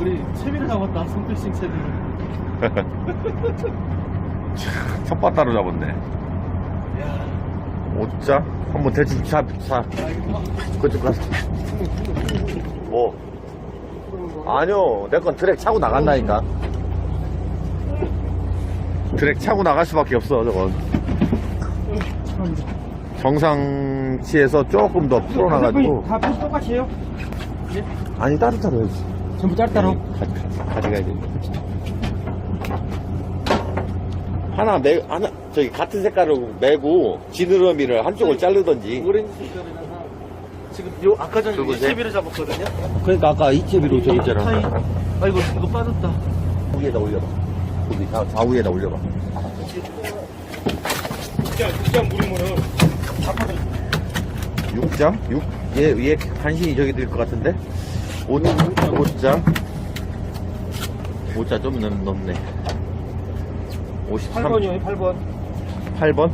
우리 채비를 잡았다. 손필싱 채비를. 첫바 따로 잡았네 야, 오자 한번 대충 사, 사. 그쪽 가서 뭐 아니요 내 건 드랙 차고 나간다니까 드랙 차고 나갈 수밖에 없어 저건 정상치에서 조금 더 풀어놔가지고 다 똑같이 해요? 아니 따로따로 해야지 전부 짤따로? 가져가야지 하나 매 하나 저기 같은 색깔로 매고 지느러미를 한쪽을 자르던지 오렌지 색깔이라서 지금 요 아까 전에 그거 이 채비를 잡았거든요. 그러니까 아까 이채비로 저기 있잖아 타이. 아 이거 이거 빠졌다. 위에다 올려봐. 거기 좌, 좌우에다 올려봐. 진짜 진짜 잡아도 6장? 6? 얘 위에 간신히 저기 될 것 같은데? 5, 5장? 5자 좀 넘, 넘네. 53? 8번이요, 8번. 8번?